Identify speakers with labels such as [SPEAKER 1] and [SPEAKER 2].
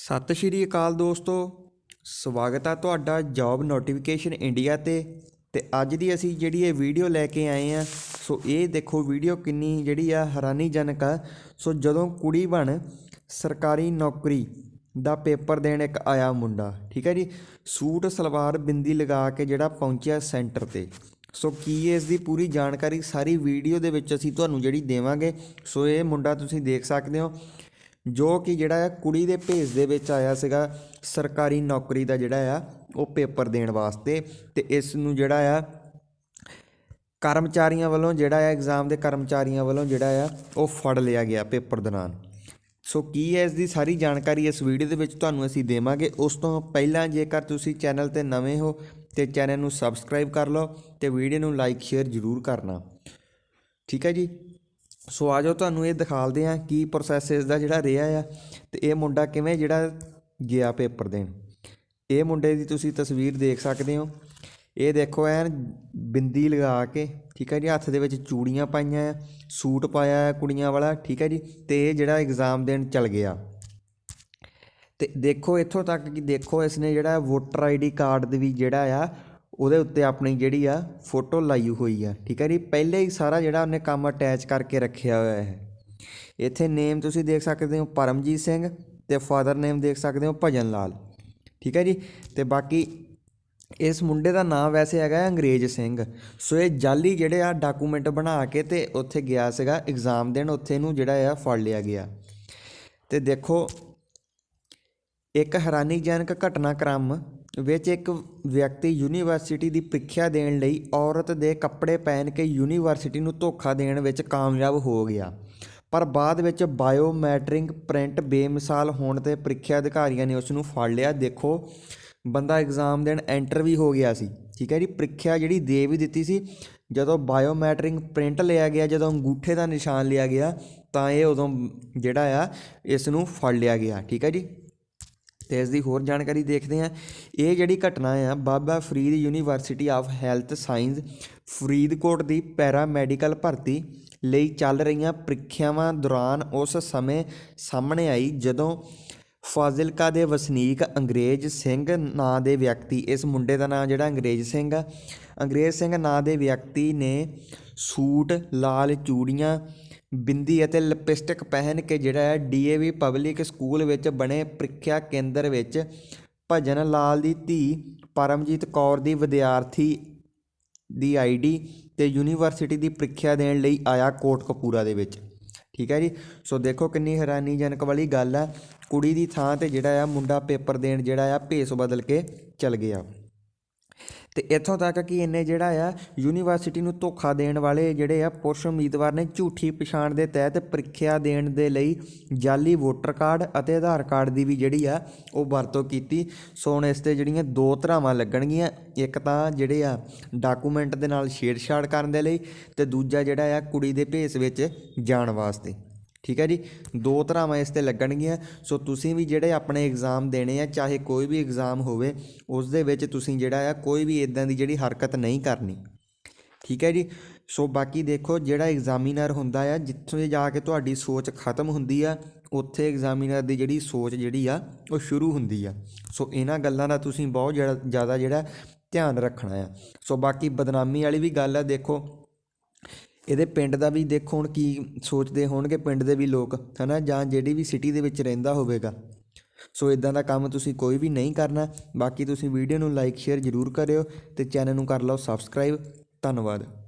[SPEAKER 1] ਸਤਿ ਸ਼੍ਰੀ ਅਕਾਲ ਦੋਸਤੋ। ਸਵਾਗਤ ਆ ਤੁਹਾਡਾ ਜੌਬ ਨੋਟੀਫਿਕੇਸ਼ਨ ਇੰਡੀਆ ਤੇ। ਤੇ ਅੱਜ ਦੀ ਅਸੀਂ ਜਿਹੜੀ ਇਹ ਵੀਡੀਓ ਲੈ ਕੇ ਆਏ ਆ, ਸੋ ਇਹ ਦੇਖੋ ਵੀਡੀਓ ਕਿੰਨੀ ਜਿਹੜੀ ਆ ਹੈਰਾਨੀਜਨਕ ਆ। ਸੋ ਜਦੋਂ ਕੁੜੀ ਬਣ ਸਰਕਾਰੀ ਨੌਕਰੀ ਦਾ ਪੇਪਰ ਦੇਣ ਇੱਕ ਆਇਆ ਮੁੰਡਾ, ਠੀਕ ਹੈ ਜੀ? ਸੂਟ, ਸਲਵਾਰ, ਬਿੰਦੀ ਲਗਾ ਕੇ ਜਿਹੜਾ ਪਹੁੰਚਿਆ ਸੈਂਟਰ ਤੇ। ਸੋ ਕੀ ਇਸ ਦੀ ਪੂਰੀ ਜਾਣਕਾਰੀ ਸਾਰੀ ਵੀਡੀਓ ਦੇ ਵਿੱਚ ਅਸੀਂ ਤੁਹਾਨੂੰ ਜਿਹੜੀ ਦੇਵਾਂਗੇ। ਸੋ ਇਹ ਮੁੰਡਾ ਤੁਸੀਂ ਦੇਖ ਸਕਦੇ ਹੋ। ਜੋ ਕਿ ਜਿਹੜਾ ਆ ਕੁੜੀ ਦੇ ਭੇਸ ਦੇ ਵਿੱਚ ਆਇਆ ਸੀਗਾ, ਸਰਕਾਰੀ ਨੌਕਰੀ ਦਾ ਜਿਹੜਾ ਆ, ਉਹ ਪੇਪਰ ਦੇਣ ਵਾਸਤੇ ਤੇ ਇਸ ਨੂੰ ਜਿਹੜਾ ਆ ਕਰਮਚਾਰੀਆਂ ਵੱਲੋਂ ਜਿਹੜਾ ਆ ਐਗਜ਼ਾਮ ਦੇ ਕਰਮਚਾਰੀਆਂ ਵੱਲੋਂ ਜਿਹੜਾ ਆ, ਉਹ ਫੜ ਲਿਆ ਗਿਆ ਪੇਪਰ ਦੌਰਾਨ। ਸੋ ਕੀ ਹੈ ਇਸ ਦੀ ਸਾਰੀ ਜਾਣਕਾਰੀ ਇਸ ਵੀਡੀਓ ਦੇ ਵਿੱਚ ਤੁਹਾਨੂੰ ਅਸੀਂ ਦੇਵਾਂਗੇ। ਉਸ ਤੋਂ ਪਹਿਲਾਂ ਜੇਕਰ ਤੁਸੀਂ ਚੈਨਲ ਤੇ ਨਵੇਂ ਹੋ, ਤੇ ਚੈਨਲ ਨੂੰ ਸਬਸਕ੍ਰਾਈਬ ਕਰ ਲਓ ਤੇ ਵੀਡੀਓ ਨੂੰ ਲਾਈਕ, ਸ਼ੇਅਰ ਜ਼ਰੂਰ ਕਰਨਾ। ਠੀਕ ਹੈ ਜੀ? ਸੋ ਆਜੋ ਤੁਹਾਨੂੰ ਇਹ ਦਿਖਾਲਦੇ ਆ ਕੀ ਪ੍ਰੋਸੈਸ ਇਸ ਦਾ ਜਿਹੜਾ ਰਿਹਾ ਆ ਤੇ ਇਹ ਮੁੰਡਾ ਕਿਵੇਂ ਜਿਹੜਾ ਗਿਆ ਪੇਪਰ ਦੇਣ। ਇਹ ਮੁੰਡੇ ਦੀ ਤੁਸੀਂ ਤਸਵੀਰ ਦੇਖ ਸਕਦੇ ਹੋ। ਇਹ ਦੇਖੋ ਐਨ ਬਿੰਦੀ ਲਗਾ ਕੇ, ਠੀਕ ਹੈ ਜੀ, ਹੱਥ ਦੇ ਵਿੱਚ ਚੂੜੀਆਂ ਪਾਈਆਂ ਆ, ਸੂਟ ਪਾਇਆ ਹੈ ਕੁੜੀਆਂ ਵਾਲਾ, ਠੀਕ ਹੈ ਜੀ, ਤੇ ਇਹ ਜਿਹੜਾ ਐਗਜ਼ਾਮ ਦੇਣ ਚੱਲ ਗਿਆ। ਤੇ ਦੇਖੋ ਇੱਥੋਂ ਤੱਕ ਕਿ ਦੇਖੋ ਇਸਨੇ ਜਿਹੜਾ ਵੋਟਰ ਆਈਡੀ ਕਾਰਡ ਦੇ ਵੀ ਜਿਹੜਾ ਆ ਉਹਦੇ ਉੱਤੇ ਆਪਣੀ ਜਿਹੜੀ ਆ ਫੋਟੋ ਲਾਈ ਹੋਈ ਆ, ਠੀਕ ਹੈ ਜੀ? ਪਹਿਲੇ ਹੀ ਸਾਰਾ ਜਿਹੜਾ ਉਹਨੇ ਕੰਮ ਅਟੈਚ ਕਰਕੇ ਰੱਖਿਆ ਹੋਇਆ ਹੈ ਇੱਥੇ ਨੇਮ ਤੁਸੀਂ ਦੇਖ ਸਕਦੇ ਹੋ ਪਰਮਜੀਤ ਸਿੰਘ ਤੇ ਫਾਦਰ ਨੇਮ ਦੇਖ ਸਕਦੇ ਹੋ ਭਜਨ ਲਾਲ, ਠੀਕ ਹੈ ਜੀ? ਤੇ ਬਾਕੀ ਇਸ ਮੁੰਡੇ ਦਾ ਨਾਮ ਵੈਸੇ ਹੈਗਾ ਅੰਗਰੇਜ਼ ਸਿੰਘ। ਸੋ ਇਹ ਜਾਲੀ ਜਿਹੜੇ ਆ ਡਾਕੂਮੈਂਟ ਬਣਾ ਕੇ ਤੇ ਉੱਥੇ ਗਿਆ ਸੀਗਾ ਐਗਜ਼ਾਮ ਦੇਣ ਉੱਥੇ ਇਹਨੂੰ ਜਿਹੜਾ ਆ ਫੜ ਲਿਆ ਗਿਆ। ਤੇ ਦੇਖੋ, ਇੱਕ ਹੈਰਾਨੀਜਨਕ ਘਟਨਾਕ੍ਰਮ ਵਿੱਚ ਇੱਕ ਵਿਅਕਤੀ ਯੂਨੀਵਰਸਿਟੀ ਦੀ ਪ੍ਰੀਖਿਆ ਦੇਣ ਲਈ ਔਰਤ ਦੇ ਕੱਪੜੇ ਪਹਿਨ ਕੇ ਯੂਨੀਵਰਸਿਟੀ ਨੂੰ ਧੋਖਾ ਦੇਣ ਵਿੱਚ ਕਾਮਯਾਬ ਹੋ ਗਿਆ। ਪਰ ਬਾਅਦ ਵਿੱਚ ਬਾਇਓਮੈਟ੍ਰਿਕ ਪ੍ਰਿੰਟ ਬੇਮਿਸਾਲ ਹੋਣ ਤੇ ਪ੍ਰੀਖਿਆ ਅਧਿਕਾਰੀਆਂ ਨੇ ਉਸ ਨੂੰ ਫੜ ਲਿਆ। ਦੇਖੋ, ਬੰਦਾ ਐਗਜ਼ਾਮ ਦੇਣ ਐਂਟਰ ਵੀ ਹੋ ਗਿਆ ਸੀ। ਠੀਕ ਹੈ ਜੀ, ਪ੍ਰੀਖਿਆ ਜਿਹੜੀ ਦੇ ਵੀ ਦਿੱਤੀ ਸੀ। ਜਦੋਂ ਬਾਇਓਮੈਟ੍ਰਿਕ ਪ੍ਰਿੰਟ ਲਿਆ ਗਿਆ, ਜਦੋਂ ਅੰਗੂਠੇ ਦਾ ਨਿਸ਼ਾਨ ਲਿਆ ਗਿਆ, ਤਾਂ ਇਹ ਉਦੋਂ ਜਿਹੜਾ ਆ ਇਸ ਨੂੰ ਫੜ ਲਿਆ ਗਿਆ। ਠੀਕ ਹੈ ਜੀ ਤੇ ਇਸ ਦੀ ਹੋਰ ਜਾਣਕਾਰੀ ਦੇਖਦੇ ਹਾਂ। ਇਹ ਜਿਹੜੀ ਘਟਨਾ ਆ, Baba Farid university of health science Faridkot the para medical ਭਰਤੀ ਲਈ ਚੱਲ ਰਹੀਆਂ ਪ੍ਰੀਖਿਆਵਾਂ ਦੌਰਾਨ ਉਸ ਸਮੇਂ ਸਾਹਮਣੇ ਆਈ ਜਦੋਂ ਫਾਜ਼ਿਲਕਾ ਦੇ ਵਸਨੀਕ ਅੰਗਰੇਜ਼ ਸਿੰਘ ਨਾਂ ਦੇ ਵਿਅਕਤੀ, ਇਸ ਮੁੰਡੇ ਦਾ ਨਾਂ ਜਿਹੜਾ ਅੰਗਰੇਜ਼ ਸਿੰਘ ਆ, ਅੰਗਰੇਜ਼ ਸਿੰਘ ਨਾਂ ਦੇ ਵਿਅਕਤੀ ਨੇ ਸੂਟ, ਲਾਲ ਚੂੜੀਆਂ ਬਿੰਦੀ ਅਤੇ ਲਿਪਸਟਿਕ ਪਹਿਨ ਕੇ ਜਿਹੜਾ ਹੈ ਡੀਏਵੀ ਪਬਲਿਕ ਸਕੂਲ ਵਿੱਚ ਬਣੇ ਪ੍ਰੀਖਿਆ ਕੇਂਦਰ ਵਿੱਚ ਭਜਨ ਲਾਲ ਦੀ ਧੀ ਪਰਮਜੀਤ ਕੌਰ ਦੀ ਵਿਦਿਆਰਥੀ ਦੀ ਆਈਡੀ ਤੇ ਯੂਨੀਵਰਸਿਟੀ ਦੀ ਪ੍ਰੀਖਿਆ ਦੇਣ ਲਈ ਆਇਆ ਕੋਟਕਪੂਰਾ ਦੇ ਵਿੱਚ। ਠੀਕ ਹੈ ਜੀ? ਸੋ ਦੇਖੋ ਕਿੰਨੀ ਹੈਰਾਨੀਜਨਕ ਵਾਲੀ ਗੱਲ ਆ ਕੁੜੀ ਦੀ ਥਾਂ ਤੇ ਜਿਹੜਾ ਆ ਮੁੰਡਾ ਪੇਪਰ ਦੇਣ ਜਿਹੜਾ ਆ ਭੇਸ ਬਦਲ ਕੇ ਚਲ ਗਿਆ। ਤੇ ਇੱਥੋਂ ਤੱਕ ਕਿ ਇਹਨੇ ਜਿਹੜਾ ਆ ਯੂਨੀਵਰਸਿਟੀ ਨੂੰ ਧੋਖਾ ਦੇਣ ਵਾਲੇ ਜਿਹੜੇ ਆ ਪੁਰਸ਼ ਉਮੀਦਵਾਰ ਨੇ ਝੂਠੀ ਪਛਾਣ ਦੇ ਤਹਿਤ ਪ੍ਰੀਖਿਆ ਦੇਣ ਦੇ ਲਈ ਜਾਲੀ ਵੋਟਰ ਕਾਰਡ ਅਤੇ ਆਧਾਰ ਕਾਰਡ ਦੀ ਵੀ ਜਿਹੜੀ ਆ ਉਹ ਵਰਤੋਂ ਕੀਤੀ। ਸੋ ਹੁਣ ਇਸ ਤੇ ਜਿਹੜੀਆਂ ਦੋ ਧਰਾਵਾਂ ਲੱਗਣਗੀਆਂ, ਇੱਕ ਤਾਂ ਜਿਹੜੇ ਆ ਡਾਕੂਮੈਂਟ ਦੇ ਨਾਲ ਛੇੜਛਾੜ ਕਰਨ ਦੇ ਲਈ ਤੇ ਦੂਜਾ ਜਿਹੜਾ ਆ ਕੁੜੀ ਦੇ ਭੇਸ ਵਿੱਚ ਜਾਣ ਵਾਸਤੇ। ਠੀਕ ਹੈ ਜੀ? ਦੋ ਧਰਾਵਾਂ ਇਸ ਤੇ ਲੱਗਣਗੀਆਂ। ਸੋ ਤੁਸੀਂ ਵੀ ਜਿਹੜੇ ਆਪਣੇ ਐਗਜ਼ਾਮ ਦੇਣੇ ਆ, ਚਾਹੇ ਕੋਈ ਵੀ ਐਗਜ਼ਾਮ ਹੋਵੇ, ਉਸ ਦੇ ਵਿੱਚ ਤੁਸੀਂ ਜਿਹੜਾ ਆ, ਕੋਈ ਵੀ ਇਦਾਂ ਦੀ ਜਿਹੜੀ ਹਰਕਤ ਨਹੀਂ ਕਰਨੀ। ਠੀਕ ਹੈ ਜੀ? ਸੋ ਬਾਕੀ ਦੇਖੋ, ਜਿਹੜਾ ਐਗਜ਼ਾਮੀਨਰ ਹੁੰਦਾ ਆ, ਜਿੱਥੇ ਜਾ ਕੇ ਤੁਹਾਡੀ ਸੋਚ ਖਤਮ ਹੁੰਦੀ ਆ, ਉੱਥੇ ਐਗਜ਼ਾਮੀਨਰ ਦੀ ਜਿਹੜੀ ਸੋਚ ਜਿਹੜੀ ਆ, ਉਹ ਸ਼ੁਰੂ ਹੁੰਦੀ ਆ। ਸੋ ਇਹਨਾਂ ਗੱਲਾਂ ਦਾ ਤੁਸੀਂ ਬਹੁਤ ਜ਼ਿਆਦਾ ਜ਼ਿਆਦਾ ਜਿਹੜਾ ਧਿਆਨ ਰੱਖਣਾ ਆ। ਸੋ ਬਾਕੀ ਬਦਨਾਮੀ ਵਾਲੀ ਵੀ ਗੱਲ ਆ, ਦੇਖੋ ਇਹਦੇ ਪਿੰਡ ਦਾ ਵੀ ਦੇਖੋ ਹੁਣ ਕੀ ਸੋਚਦੇ ਹੋਣਗੇ ਪਿੰਡ ਦੇ ਵੀ ਲੋਕ, ਹਨਾ, ਜਾਂ ਜਿਹੜੀ ਵੀ ਸਿਟੀ ਦੇ ਵਿੱਚ ਰਹਿੰਦਾ ਹੋਵੇਗਾ। ਸੋ ਇਦਾਂ ਦਾ ਕੰਮ ਤੁਸੀਂ ਕੋਈ ਵੀ ਨਹੀਂ ਕਰਨਾ। ਬਾਕੀ ਤੁਸੀਂ ਵੀਡੀਓ ਨੂੰ ਲਾਈਕ ਸ਼ੇਅਰ ਜ਼ਰੂਰ ਕਰਿਓ ਤੇ ਚੈਨਲ ਨੂੰ ਕਰ ਲਓ ਸਬਸਕ੍ਰਾਈਬ ਧੰਨਵਾਦ।